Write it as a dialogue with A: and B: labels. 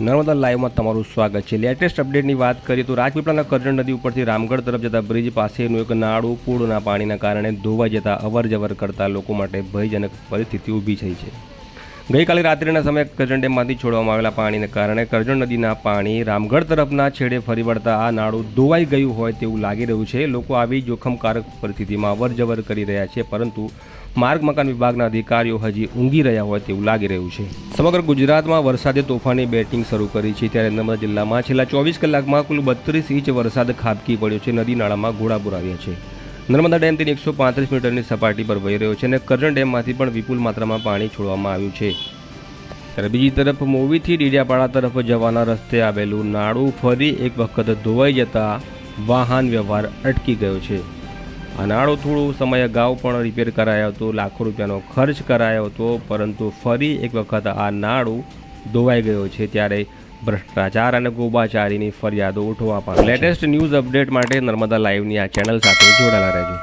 A: નર્મદા લાઈવમાં તમારું સ્વાગત છે. લેટેસ્ટ અપડેટની વાત કરીએ તો રાજપીપળાના કરજણ નદી ઉપરથી રામગઢ તરફ જતા બ્રિજ પાસેનું એક નાળું પૂરના પાણીના કારણે ધોવાઈ જતા અવર જવર કરતા લોકો માટે ભયજનક પરિસ્થિતિ ઊભી થઈ છે. ગઈકાલે રાત્રિના સમયે કરજણ ડેમમાંથી છોડવામાં આવેલા પાણીને કારણે કરજણ નદીના પાણી રામગઢ તરફના છેડે ફરી વળતા આ નાળું ધોવાઈ ગયું હોય તેવું લાગી રહ્યું છે. લોકો આવી જોખમકારક પરિસ્થિતિમાં અવરજવર કરી રહ્યા છે, પરંતુ માર્ગ મકાન વિભાગના અધિકારીઓ હજી ઊંઘી રહ્યા હોય તેવું લાગી રહ્યું છે. સમગ્ર ગુજરાતમાં વરસાદે તોફાની બેટિંગ શરૂ કરી છે. ત્યારે નર્મદા જિલ્લામાં છેલ્લા ચોવીસ કલાકમાં કુલ બત્રીસ ઇંચ વરસાદ ખાબકી પડ્યો છે. નદી નાળામાં ઘોડાપુર આવ્યા છે. નર્મદા ડેમ તેની એકસો પાંત્રીસ મીટરની સપાટી પર વહી રહ્યો છે અને કરજણ ડેમમાંથી પણ વિપુલ માત્રામાં પાણી છોડવામાં આવ્યું છે. ત્યારે બીજી તરફ મોવીથી ડીડિયાપાડા તરફ જવાના રસ્તે આવેલું નાળું ફરી એક વખત ધોવાઈ જતા વાહન વ્યવહાર અટકી ગયો છે. આ નાળું થોડું સમય અગાઉ પણ રિપેર કરાયો હતો, લાખો રૂપિયાનો ખર્ચ કરાયો હતો, પરંતુ ફરી એક વખત આ નાળું ધોવાઈ ગયો છે. ત્યારે ભ્રષ્ટાચાર અને ગોબાચારીની ફરિયાદો ઉઠવા પર લેટેસ્ટ ન્યૂઝ અપડેટ માટે નર્મદા લાઈવની આ ચેનલ સાથે જોડાયેલા રહેજો.